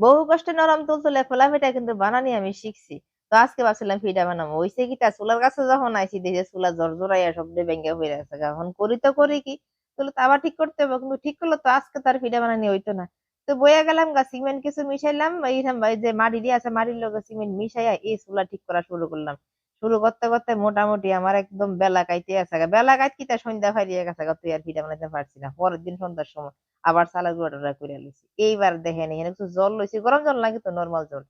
বহু কষ্টে নরম তুল তুলে খোলা পিঠা কিন্তু বানানি আমি শিখছি। তো আজকে ভাবছিলাম পিঠা বানাবো। ওইসে কিটা চুলার কাছে যখন আইছি, দেখে চুলা জোর জোরাইয়া সব দিয়ে ভেঙে হয়ে গেছে এখন করি তো করি কি? তাহলে তো আবার ঠিক করতে হবে। কিন্তু ঠিক করলে তো আজকে তার পিঠা বানানি হইতো না। তো বইয়া গেলাম গা, সিমেন্ট কিছু মিশাইলাম। এইরকম এই যে মাটি দিয়ে আছে মাটির লোক সিমেন্ট মিশাইয়া এই চুলা ঠিক করা শুরু করলাম। শুরু করতে করতে মোটামুটি আমার একদম বেলা কাইতে আছে। বেলা কাইত সন্ধ্যা ফাইরিয়ে গেছে তুই আর পিঠা বানাইতে পারছি না। পরের দিন সন্ধ্যার সময়। আবার চালের গুঁড়া করে লইছি। এইবার দেখেন এখানে কিছু জল লইছি গরম জল লাগে তো নর্মাল জল।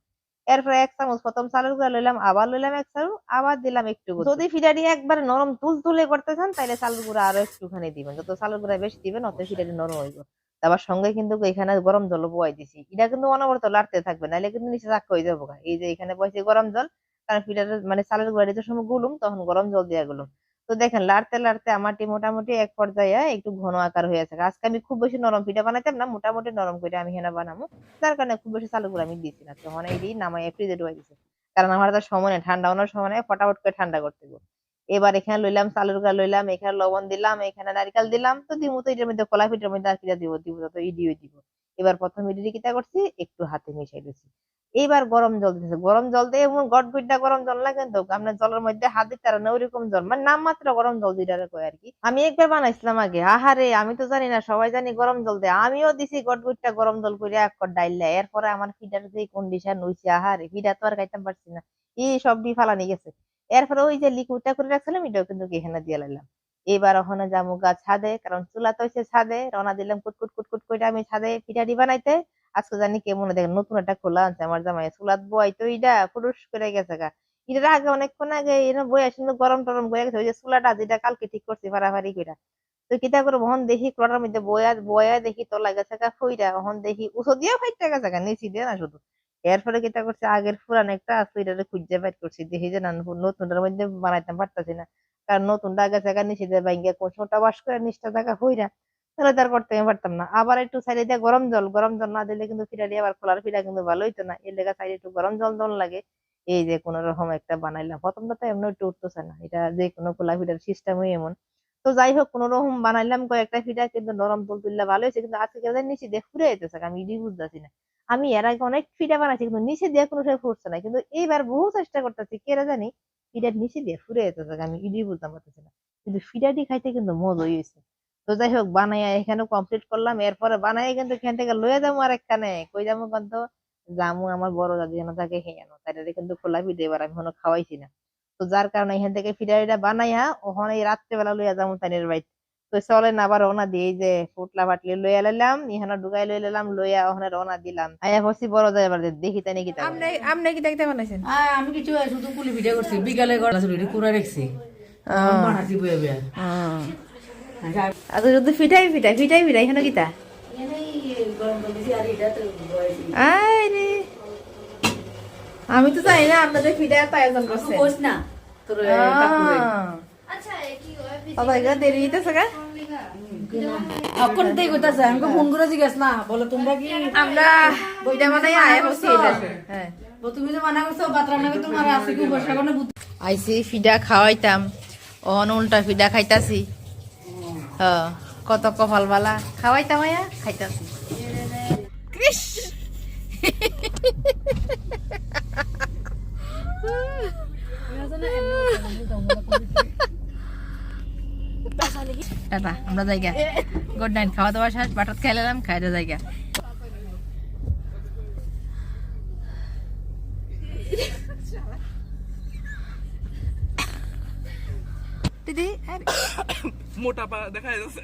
এরপরে এক চামচ প্রথম চালের গুঁড়া লইলাম আবার লইলাম এক চামচ আবার দিলাম একটু। যদি ফিডারি একবার নরম তুল তুলে করতে চান তাহলে চালের গুঁড়া আরও একটুখানি দিবেন। যত চালের গুঁড়া বেশি দিবেন অত ফিডারি নরম হইব। আবার সঙ্গে কিন্তু এখানে গরম জল বয়াই দিছি। এটা কিন্তু অনবরত লাড়তে থাকবে নাহলে কিন্তু নিচে চাক হয়ে যাব এই যে এখানে বসে গরম জল কারণ ফিডারের মানে চালের গুঁড়া দিতে সময় গুলুম তখন গরম জল দিয়া গুলুম। তো দেখেন, লাড়তে লাড়তে আমারটি মোটামুটি এক পর্যায়ে একটু ঘন আকার হয়ে আছে। আজকে আমি খুব বেশি নরম পিঠা বানাইতাম না, মোটামুটি নরম করে আমি হেনা বানাবো যার কারণে খুব বেশি চালু করে আমি দিচ্ছি না তখন এই দিই নামাই ফ্রিজে ঢুকাই দিছি। কারণ আমার তো সময় নেই, ঠান্ডা হওয়ার সময় নেই, ফটাফট করে ঠান্ডা করতে গো এবার এখানে লইলাম, চালুর গা লইলাম, এখানে লবণ দিলাম, এখানে নারকেল দিলাম, তো দিব তো এটার মধ্যে কলা পিঠার মধ্যে আর কিটা দিব দিব তো ইডিও দিব। এবার প্রথম ইডি কিটা করছি, একটু হাতে মিশাই দিছি। এইবার গরম জল দিতেছে। গরম জল দিয়ে এমন গট গুইডা গরম জল না কিন্তু আপনার জলের মধ্যে হাত দিতে না, ওইরকম জল। মানে নাম মাত্র গরম জল দিটারে কয় আর কি। আমি একবার বানাইছিলাম আগে। আহারে, আমি তো জানি না, সবাই জানি গরম জল দেয়। আমিও দিছি গট গুইডা গরম জল করে এক কর ডাইলে এরপরে আমার ফিডার যে কন্ডিশন হইছে, আহারে, ফিডা তো আর খাইতাম পারছি না। এই সব ডি ফালানি গেছে। এরপরে ওই যে লিকুইডটা করে রাখছিলাম, এটাও কিন্তু এখানে দিয়ে লাইলাম। এবার ওখানে যাব গা ছাদে, কারণ চুলা তো ছাদে, রওনা দিলাম কুটকুট কুটকুট করে আমি ছাদে পিঠাটি বানাইতে। আজকে জানি কেমন দেখেন, নতুন একটা খোলা আছে আমার জামাই। চুলাত বই তো ইটা ফুরুস করে গেছে গা। এটার আগে অনেকক্ষণ আগে এনে বই আসলে, গরম টরম বয়ে গেছে, ওই যে চুলাটা যেটা কালকে ঠিক করছি ফাড়াফাড়ি কইরা। তো কিতা করে ওহন দেখি ক্লোটার মধ্যে বয়া বয়া দেখি তোলা গেছে গা ফুইরা ওহন দেখি উসো দিয়ে ফাইটটা গেছে গা, নিচি দিয়ে না শুধু। এরপরে কিতা করছে, আগের পুরান একটা এটারে খুঁজে বাইর করছি, দেখি যে না নতুনটার মধ্যে বানাইতে পারতাছি না। কারণ নতুনটা গেছে গা, নিচে দিয়ে বাইঙ্গা কোষটা বাস করে নিচটা জায়গা হইরা তাহলে তার করতে পারতাম না। আবার একটু সাইডে দিয়ে গরম জল গরম জল না দিলে কিন্তু ফিরালি আবার খোলার ফিরা কিন্তু ভালো হইতো না। এর লেগে সাইডে একটু গরম জল দল লাগে। এই যে কোন রকম একটা বানাইলাম। প্রথমটা তো এমন একটু উঠতেছে না। এটা যে কোনো খোলা ফিটার সিস্টেমই এমন। তো যাই হোক, কোন রকম বানাইলাম, কয়েকটা ফিটা কিন্তু নরম তুল তুললে ভালো হয়েছে কিন্তু আজকে কেউ নিচে দিয়ে ফুরে যেতেছে আমি ইডি বুঝতেছি না। আমি এর আগে অনেক ফিটা বানাইছি, কিন্তু নিচে দিয়ে কোনো সময় ফুটছে না। কিন্তু এইবার বহু চেষ্টা করতেছি কেরা জানি ফিটার নিচে দিয়ে ফুরে যেতেছে আমি ইডি বুঝতে পারতেছি না। কিন্তু ফিটাটি খাইতে কিন্তু মজা হয়েছে তো যাই হোক বানাইয়া এখানে কমপ্লিট করলাম। এরপরে বানাই কিন্তু এখান থেকে লয়ে যাব আর একখানে কই যাব কিন্তু জামু আমার বড় দাদি যেন থাকে হেয়ানো তাইলে কিন্তু খোলা পিঠে এবার আমি কোনো খাওয়াইছি না। তো যার কারণে এখান থেকে ফিডারিটা বানাইয়া ওখানে এই রাত্রেবেলা লইয়া যাব তাইনের বাইত তো চলেন আবার রওনা দিয়ে এই যে ফুটলা ফাটলি লইয়া লাইলাম এখানে ঢুকাই লই লাম লইয়া ওখানে রওনা দিলাম। আয়া বসি বড় যায় এবার দেখি তাই নাকি আপনি আপনি কি দেখতে বানাইছেন? আমি কিছু শুধু কুলি ভিডিও করছি। বিকালে গড়া চুরি কুড়া রেখছি বয়ে বয়ে আচ্ছা, আচ্ছা শুধু ফিটাই ফিটাই ফিটাই ফিটাই এখানে কিতা এনেই গরম করে দিছি আর এটা তো বয়েছি আই রে। আমি তো জানি না আপনাদের ফিটা এত আয়োজন করছে। না তোর এই কাকুরে। বাবা এগুলো দেরি হইতেছে গা। এখন কইতাছে আমাকে ফোন করে জিজ্ঞাস না বলে তোমরা কি? আমরা বইটা বানাই আয়া বসছি হ্যাঁ। তুমি যে মানা করছ বাতরা নামে তোমার আছে কি বর্ষা কোনো বুদ্ধি আইসি ফিডা খাওয়াইতাম। অন উল্টা ফিডা খাইতাছি। কত কপাল বালা খাওয়াইতাম আয়া খাইতাছি। কৃষ! আমরা জায়গা গুড নাইট খাওয়া দাওয়া শেষ, বাটাত খাইলাম খাইতে জায়গা দিদি মোটা পা দেখা যাচ্ছে।